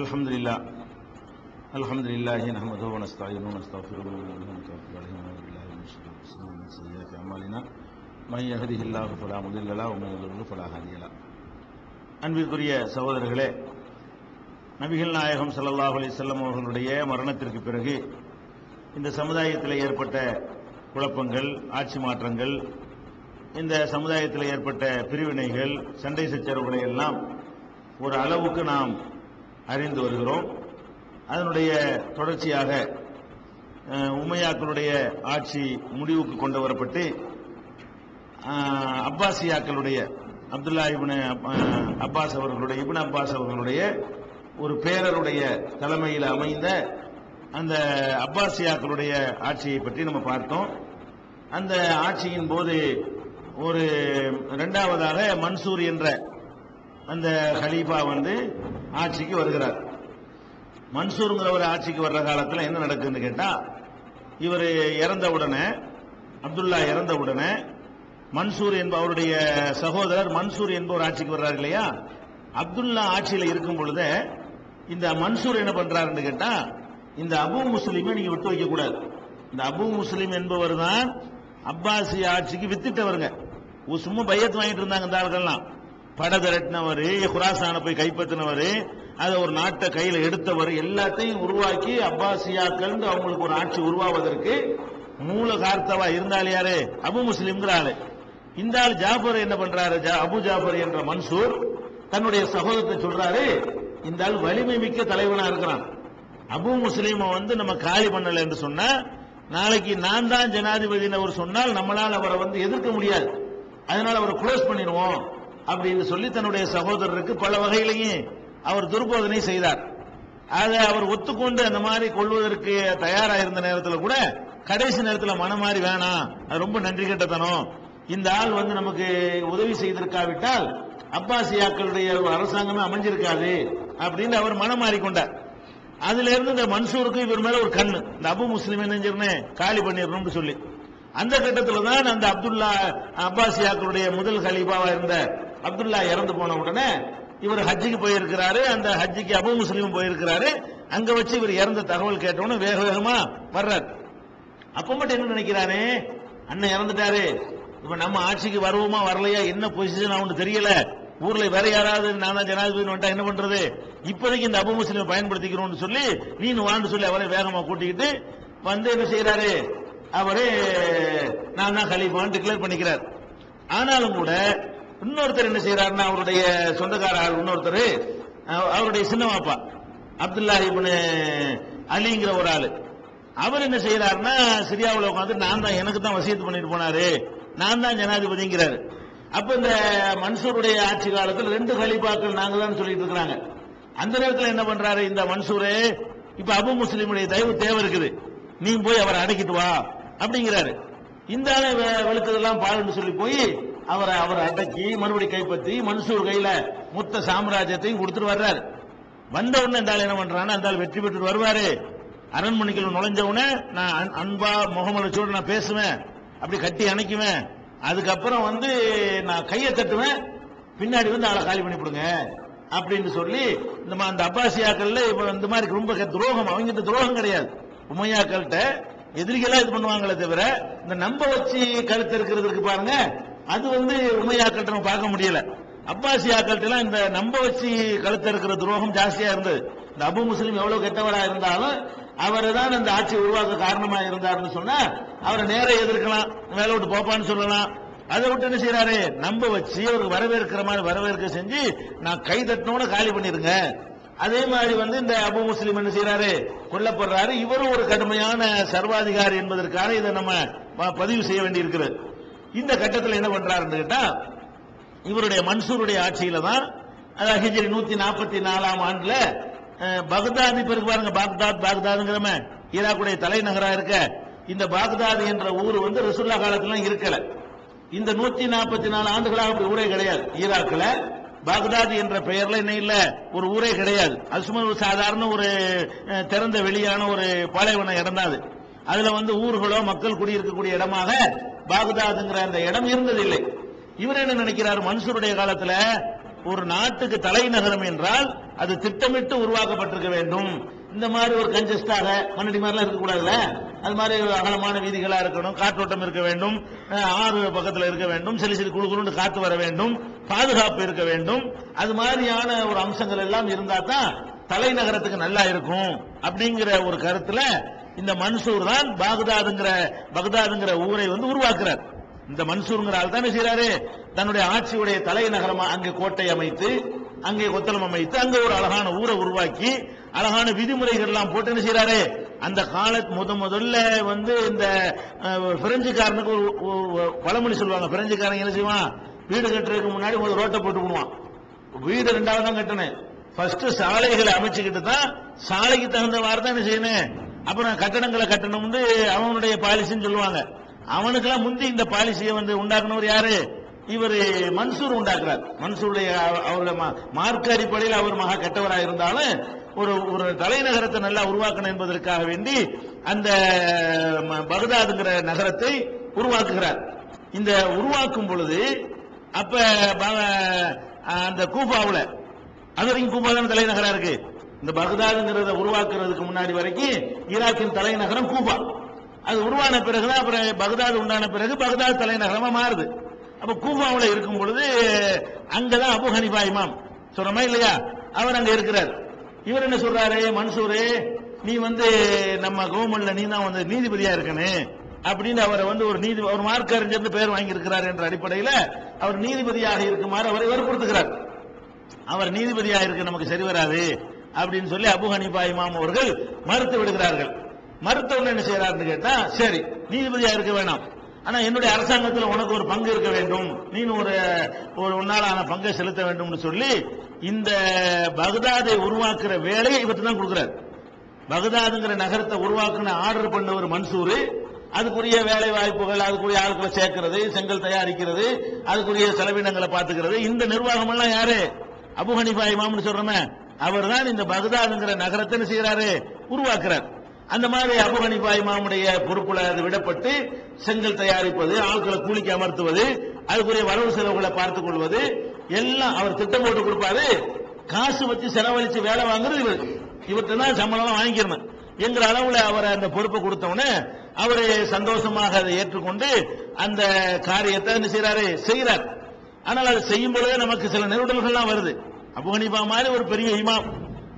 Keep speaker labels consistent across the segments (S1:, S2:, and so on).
S1: الحمد لله الحمد لله نحمده ونستعينه ونستغفره ونتوكل عليه ونعوذ بالله من شرور انفسنا ومن سيئات اعمالنا من يهده الله فلا مضل له ومن يضلل فلا هادي له அன்பிற்குரிய சகோதரர்களே நபிகள் நாயகம் ஸல்லல்லாஹு அலைஹி வஸல்லம் அவர்களுடைய மரணத்திற்கு பிறகு இந்த சமுதாயத்தில் ஏற்பட்ட குழப்பங்கள் ஆட்சி மாற்றங்கள் இந்த சமுதாயத்தில் ஏற்பட்ட பிரிவினைகள் சண்டை சச்சரவுகளை எல்லாம் ஒரு அளவுக்கு நாம் அறிந்து வருகிறோம். அதனுடைய தொடர்ச்சியாக உமையாக்களுடைய ஆட்சி முடிவுக்கு கொண்டு வரப்பட்டு அப்பாசியாக்களுடைய அப்துல்லா இபின் அப்பாஸ் அவர்களுடைய இபின் அப்பாஸ் அவர்களுடைய ஒரு பேரருடைய தலைமையில் அமைந்த அந்த அப்பாசியாக்களுடைய ஆட்சியை பற்றி நம்ம பார்த்தோம். அந்த ஆட்சியின் போது ஒரு இரண்டாவதாக மன்சூர் என்ற அந்த ஹலீஃபா வந்து ஆட்சிக்கு வருகிறார். மன்சூருங்கிற ஒரு ஆட்சிக்கு வர்ற காலத்தில் என்ன நடக்குதுன்னு கேட்டால் இவர் இறந்த உடனே அப்துல்லா இறந்த உடனே மன்சூர் என்பவருடைய சகோதரர் மன்சூர் என்பவர் ஆட்சிக்கு வர்றாரு இல்லையா? அப்துல்லா ஆட்சியில் இருக்கும் பொழுது இந்த மன்சூர் என்ன பண்றாருன்னு கேட்டா இந்த அபு முஸ்லீமை நீங்க விட்டு வைக்க கூடாது. இந்த அபு முஸ்லீம் என்பவர் தான் அப்பாசி ஆட்சிக்கு வித்திட்டவருங்க. ஒரு சும்மா பையத்து வாங்கிட்டு இருந்தாங்க இந்த ஆள்கள்லாம். பட திரட்டினவர் குராசான போய் கைப்பற்றினவர் அதை ஒரு நாட்டை கையில் எடுத்தவர் எல்லாத்தையும் உருவாக்கி அப்பாசியாக்கள் அவங்களுக்கு ஒரு ஆட்சி உருவாவதற்கு மூல கார்த்தவா இருந்தால் யாரு? அபு முஸ்லிம்ங்கிற ஆளு. இந்த ஆள் ஜாஃபர் என்ன பண்றாரு? ஜா- அபு ஜாஃபர் என்ற மன்சூர் தன்னுடைய சகோதரத்தை சொல்றாரு இந்த ஆள் வலிமை மிக்க தலைவனா இருக்கிறான். அபு முஸ்லீமை வந்து நம்ம காலி பண்ணல என்று சொன்னா நாளைக்கு நான் தான் ஜனாதிபதினு அவர் சொன்னால் நம்மளால் அவரை வந்து எதிர்க்க முடியாது. அதனால அவரை க்ளோஸ் பண்ணிடுவோம். அப்படின்னு சொல்லி தன்னுடைய சகோதரருக்கு பல வகையிலையும் அவர் துர்போதனை செய்தார். அதை அவர் ஒத்துக்கொண்டு அந்த மாதிரி கொள்வதற்கு தயாராக இருந்த நேரத்தில் கூட கடைசி நேரத்தில் மனம் மாறி வேணாம் அது ரொம்ப நன்றி கெட்டத்தனம். இந்த ஆள் வந்து நமக்கு உதவி செய்திருக்காவிட்டால் அப்பாசியாக்களுடைய ஒரு அரசாங்கமே அமைஞ்சிருக்காது அப்படின்னு அவர் மனம் மாறிக்கொண்டார் அதுல இருந்து இந்த மன்சூருக்கு இவர் மேல ஒரு கண்ணு. இந்த அபு முஸ்லிம் என்ன காலி பண்ணிடணும்னு சொல்லி. அந்த கட்டத்தில் தான் அந்த அப்துல்லா அப்பாசியாக்களுடைய முதல் ஹலீஃபாவா இருந்த அப்துல்லா இறந்து போன உடனே இவர் ஹஜ்ஜுக்கு போயிருக்கிறாரு அந்த ஹஜ்ஜுக்கு அபு முஸ்லீம் போயிருக்கிறாரு. அங்க வச்சு இவர் இறந்த தகவல் கேட்டவுடனே வேக வேகமா வர்றார். அப்ப மட்டும் என்ன நினைக்கிறாரு? அண்ணன் இறந்துட்டாரு. இப்ப நம்ம ஆட்சிக்கு வருவோமா வரலையா? என்ன பொசிஷன் அவனு தெரியல. ஊர்ல வேற யாராவது நான் தான் ஜனாதிபதி வந்துட்டா என்ன பண்றது? இப்போதைக்கு இந்த அபு முஸ்லீம் பயன்படுத்திக்கிறோம்னு சொல்லி நீ வான்னு சொல்லி அவரை வேகமா கூட்டிக்கிட்டு வந்து என்ன செய்யறாரு அவரு நான் தான் கலீஃபான்னு டிக்ளேர் பண்ணிக்கிறார். ஆனாலும் கூட இன்னொருத்தர் என்ன செய்யறாருன்னா அவருடைய சொந்தக்கார ஆள் இன்னொருத்தர் அவருடைய சின்ன பாப்பா அப்துல்லா இப்னு அலிங்கிற ஒரு ஆளு. அவர் என்ன செய்யறாருன்னா சிரியாவில் உட்காந்து நான் தான் எனக்கு தான் வசியத்து பண்ணிட்டு போனாரு. நான் தான் ஜனாதிபதிங்கிறாரு. அப்ப இந்த மன்சூருடைய ஆட்சி காலத்தில் ரெண்டு கலிபாக்கள் நாங்க தான் சொல்லிட்டு இருக்கிறாங்க. அந்த நேரத்தில் என்ன பண்றாரு இந்த மன்சூரு இப்ப அபு முஸ்லீமுடைய தயவு தேவை இருக்குது. நீ போய் அவரை அடக்கிட்டு வா அப்படிங்கிறாரு. இந்த ஆளை வெளுத்ததெல்லாம் பாருன்னு சொல்லி போய் அவரை அவரை அடக்கி மறுபடி கைப்பற்றி மன்சூர் கையில முத்த சாம்ராஜ்யத்தையும் கொடுத்துட்டு வர்றாரு. வந்த உடனே இந்த ஆள் என்ன பண்றான்னு அந்த ஆள் வெற்றி பெற்று வருவாரு. அரண்மனைக்குள்ள நுழைஞ்ச உடனே நான் அன்- அன்பா முகமலச்சோடு நான் பேசுவேன். அப்படி கட்டி அணைக்குவேன். அதுக்கப்புறம் வந்து நான் கையை தட்டுவேன். பின்னாடி வந்து ஆளை காலி பண்ணி கொடுங்க அப்படின்னு சொல்லி இந்த அந்த அப்பாசியாக்கள்ல இப்ப இந்த மாதிரி ரொம்ப துரோகம் அவங்கிட்ட துரோகம் கிடையாது. உமையாக்கள்கிட்ட எதிரிகளா இது பண்ணுவாங்களே தவிர இந்த நம்ப வச்சு கருத்து இருக்கிறதுக்கு பாருங்க. அது வந்து உமையாக்கள்கிட்ட நம்ம பார்க்க முடியல. அப்பாசியாக்கள்கிட்ட எல்லாம் இந்த நம்ப வச்சு கழுத்து இருக்கிற துரோகம் ஜாஸ்தியா இருந்தது. இந்த அபு முஸ்லீம் எவ்வளவு கெட்டவரா இருந்தாலும் அவர் தான் அந்த ஆட்சி உருவாக்க காரணமா இருந்தாருன்னு சொன்னா அவரை நேர எதிர்க்கலாம் வேலை விட்டு போப்பான்னு சொல்லலாம். அதை விட்டு என்ன செய்யறாரு நம்ப வச்சு அவருக்கு வரவேற்கிற மாதிரி வரவேற்க செஞ்சு நான் கை தட்டினோட காலி பண்ணிருங்க. அதே மாதிரி வந்து இந்த அபு முஸ்லீம் என்ன செய்யறாரு கொல்லப்படுறாரு. இவரும் ஒரு கடுமையான சர்வாதிகாரி என்பதற்காக இதை நம்ம பதிவு செய்ய வேண்டியிருக்கிறது. இந்த கட்டத்தில் என்ன பண்றாருன்னு கேட்டா இவருடைய மன்சூருடைய ஆட்சியில தான் அதாவது ஹிஜ்ரி நூத்தி நாற்பத்தி நாலாம் ஆண்டுல அஹ், பக்தாத் இப்ப இருக்கு பாருங்க பாக்தாத் பாக்தாதுங்கிறம ஈராக்குடைய தலைநகரா இருக்க இந்த பாக்தாத் என்ற ஊர் வந்து ரசுல்லா காலத்துல இருக்கல. இந்த நூத்தி நாற்பத்தி நாலு ஆண்டுகளாக அப்படி ஊரே கிடையாது. ஈராக்ல பாக்தாத் என்ற பெயர்ல என்ன இல்ல ஒரு ஊரே கிடையாது. அது சும்மா ஒரு சாதாரண ஒரு திறந்த வெளியான ஒரு பாலைவன இடம் தான் அது. அதுல வந்து ஊர்களோ மக்கள் குடியிருக்கக்கூடிய இடமாக பாக்தாதுங்கிற அந்த இடம் இருந்ததில்லை. இவர் என்ன நினைக்கிறார்? மன்சூருடைய காலத்துல ஒரு நாட்டுக்கு தலைநகரம் என்றால் அது திட்டமிட்டு உருவாக்கப்பட்டிருக்க வேண்டும். இந்த மாதிரி ஒரு கஞ்சஸ்டாக மண்ணடி மாதிரிலாம் இருக்கக்கூடாதுல்ல? அது மாதிரி அகலமான வீதிகளா இருக்கணும் காற்றோட்டம் இருக்க வேண்டும் ஆறு பக்கத்துல இருக்க வேண்டும் சிறு சிறு குழு குழுன்னு காத்து வர வேண்டும் பாதுகாப்பு இருக்க வேண்டும். அது மாதிரியான ஒரு அம்சங்கள் எல்லாம் இருந்தா தான் தலைநகரத்துக்கு நல்லா இருக்கும். அப்படிங்கிற ஒரு கருத்துல இந்த மன்சூர் தான் பாக்தாதுங்கிற பக்தாதுங்கிற ஊரை வந்து உருவாக்குறார். இந்த மன்சூருங்கிற ஆள் தானே செய்யறாரு தன்னுடைய ஆட்சியுடைய தலைநகரமா அங்கே கோட்டை அமைத்து அங்கே கொத்தளம் அமைத்து அங்க ஒரு அழகான ஊரை உருவாக்கி அழகான விதிமுறைகள் எல்லாம் போட்டு என்ன செய்யறாரு அந்த கால முத முதல்ல வந்து இந்த பிரெஞ்சுக்காரனுக்கு ஒரு ஒரு பழமொழி சொல்லுவாங்க. பிரெஞ்சுக்காரன் என்ன செய்வான்? வீடு கட்டுறதுக்கு முன்னாடி ஒரு ரோட்டை போட்டு விடுவான். வீடு ரெண்டாவது தான் கட்டணும். ஃபர்ஸ்ட் சாலைகளை அமைச்சுக்கிட்டு தான் சாலைக்கு தகுந்த மாதிரி தான் என்ன செய்யணும்? அப்புறம் கட்டடங்களை கட்டணும்னு அவனுடைய பாலிசின்னு சொல்லுவாங்க. அவனுக்கெல்லாம் முந்தி இந்த பாலிசியை வந்து உண்டாக்குனவர் யாரு? இவர் மன்சூர் உண்டாக்குறார். மன்சூருடைய அவருடைய மா- மார்க்க அடிப்படையில் அவர் மகா கெட்டவராக இருந்தாலும் ஒரு ஒரு தலைநகரத்தை நல்லா உருவாக்கணும் என்பதற்காக வேண்டி அந்த ம- பகதாதுங்கிற நகரத்தை உருவாக்குகிறார். இந்த உருவாக்கும் பொழுது அப்ப அந்த கூபாவில் அது வரைக்கும் கூபா தான் தலைநகரா இருக்கு? இந்த பகதாதுங்கிறத உருவாக்குறதுக்கு முன்னாடி வரைக்கும் ஈராக்கின் தலைநகரம் கூபா. அது உருவான பிறகுதான் அப்புறம் பகதாது உண்டான பிறகு பகதாது தலைநகரமா மாறுது. அப்ப கூபாவுல இருக்கும் பொழுது அங்கதான் அபு ஹனிஃபா இமாம். சொல்றமா இல்லையா? அவர் அங்க இருக்கிறார். இவர் என்ன சொல்றாரு? மன்சூரு நீ வந்து நம்ம கவர்மெண்ட்ல நீ தான் வந்து நீதிபதியா இருக்கணும் அப்படின்னு அவரை வந்து ஒரு நீதி ஒரு மார்க் அறிஞர்னு பேர் வாங்கி இருக்கிறார் என்ற அடிப்படையில அவர் நீதிபதியாக இருக்குமாறு அவரை வற்புறுத்துகிறார். அவர் நீதிபதியா இருக்க நமக்கு சரி வராது. அப்படின்னு சொல்லி அபு ஹனிபா இமாம் அவர்கள் மறுத்து விடுகிறார்கள். மறுத்தவன் என்ன செய்யறாருன்னு கேட்டா சரி நீதிபதியா இருக்க வேணாம். ஆனா என்னுடைய அரசாங்கத்தில் உனக்கு ஒரு பங்கு இருக்க வேண்டும். நீ ஒரு ஒரு உன்னாலான பங்கை செலுத்த வேண்டும்னு சொல்லி இந்த பகதாதை உருவாக்குற வேலையை இவர்கிட்ட தான் கொடுக்கிறார். பகதாதுங்கிற நகரத்தை உருவாக்குன ஆர்டர் ஒரு மன்சூர். அதுக்குரிய வேலை வாய்ப்புகள் அதுக்குரிய ஆட்களை சேர்க்கிறது செங்கல் தயாரிக்கிறது அதுக்குரிய செலவினங்களை பார்த்துக்கிறது. இந்த நிர்வாகம் எல்லாம் யாரு? அபு ஹனிஃபா இமாம்னு சொல்றோமே. அவர் தான் இந்த பகதாதுங்கிற நகரத்தை செய்கிறாரு உருவாக்குறார். அந்த மாதிரி அபு ஹனிஃபா இமாமுடைய பொறுப்புல அது விடப்பட்டு செங்கல் தயாரிப்பது ஆட்களை கூலிக்கு அமர்த்துவது அதுக்குரிய வரவு செலவுகளை பார்த்துக் கொள்வது எல்லாம் அவர் திட்டம் போட்டு கொடுப்பாரு. காசு வச்சு செலவழிச்சு வேலை வாங்குறது இவர். இவர்கிட்ட தான் சம்பளம் வாங்கிக்கணும். என்கிற அளவுல அவர் அந்த பொறுப்பை கொடுத்தவொடனே அவரு சந்தோஷமாக அதை ஏற்றுக்கொண்டு அந்த காரியத்தை என்ன செய்யறாரு செய்கிறார் ஆனால் அதை செய்யும் பொழுதே நமக்கு சில நெருடல்கள்லாம் வருது. அபுகனிபா மாதிரி ஒரு பெரிய இமாம்.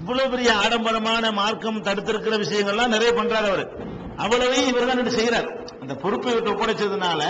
S1: இவ்வளவு பெரிய ஆடம்பரமான மார்க்கம் தடுத்திருக்கிற விஷயங்கள்லாம் நிறைய பண்றாரு அவர். அவ்வளவையும் இவர் தான் செய்கிறார் அந்த பொறுப்பை விட்டு ஒப்படைச்சதுனால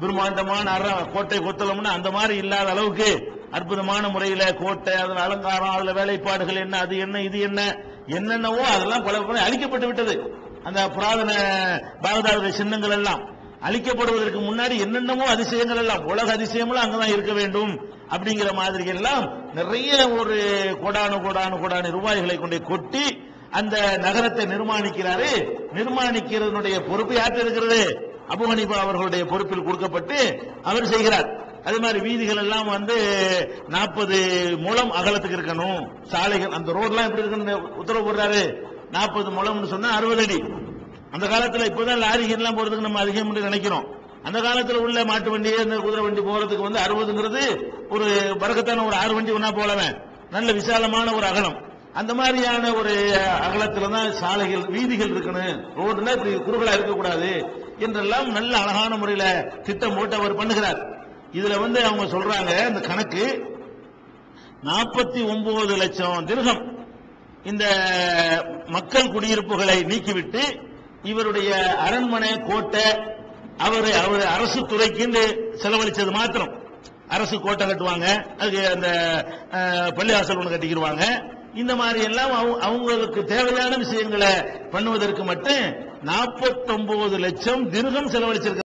S1: பிரம்மாண்டமான அற கோட்டை கொத்தளம்னு அந்த மாதிரி இல்லாத அளவுக்கு அற்புதமான முறையில கோட்டை அதன் அலங்காரம் அதுல வேலைப்பாடுகள் என்ன அது என்ன இது என்ன என்னென்னவோ அதெல்லாம் பல பல அழிக்கப்பட்டு விட்டது. அந்த புராதன பாகதாத சின்னங்கள் எல்லாம் அழிக்கப்படுவதற்கு முன்னாடி என்னென்னமோ அதிசயங்கள் எல்லாம் உலக அதிசயங்களும் அங்கதான் இருக்க வேண்டும். அப்படிங்கிற மாதிரி எல்லாம் நிறைய ஒரு கோடானு கோடானு கோடானு ரூபாய்களை கொண்டு கொட்டி அந்த நகரத்தை நிர்மாணிக்கிறாரு. நிர்மாணிக்கிறதனுடைய பொறுப்பு யார்கிட்ட இருக்கிறது? அபு ஹனீஃபா அவர்களுடைய பொறுப்பில் கொடுக்கப்பட்டு அவர் செய்கிறார். அதே மாதிரி வீதிகள் எல்லாம் வந்து நாற்பது மூலம் அகலத்துக்கு இருக்கணும். சாலைகள் அந்த ரோட்லாம் எப்படி இருக்குன்னு உத்தரவு போடுறாரு. நாற்பது மூலம்னு சொன்னா அறுபது அடி. அந்த காலத்துல இப்பதான் லாரிகள் எல்லாம் போறதுக்கு நம்ம அதிகம் நினைக்கிறோம். அந்த காலத்தில் உள்ள மாட்டு வண்டி அந்த குதிரை வண்டி போறதுக்கு வந்து அறுபதுங்கிறது ஒரு பறக்கத்தான ஒரு ஆறு வண்டி ஒன்னா போலவன் நல்ல விசாலமான ஒரு அகலம். அந்த மாதிரியான ஒரு அகலத்துல தான் சாலைகள் வீதிகள் இருக்கணும். ரோடுல இப்படி குறுகலா இருக்கக்கூடாது என்றெல்லாம் நல்ல அழகான முறையில திட்டம் போட்டு அவர் பண்ணுகிறார். இதுல வந்து அவங்க சொல்றாங்க இந்த கணக்கு நாற்பத்தி ஒன்பது லட்சம் திருகம். இந்த மக்கள் குடியிருப்புகளை நீக்கிவிட்டு இவருடைய அரண்மனை கோட்டை அவரு அவர் அரசு துறைக்கு செலவழிச்சது மாத்திரம். அரசு கோட்டை கட்டுவாங்க அதுக்கு அந்த பள்ளிவாசல் ஒன்று கட்டிக்கிடுவாங்க இந்த மாதிரி எல்லாம் அவங்களுக்கு தேவையான விஷயங்களை பண்ணுவதற்கு மட்டும் 49 லட்சம் திருகம் செலவழிச்சிருக்க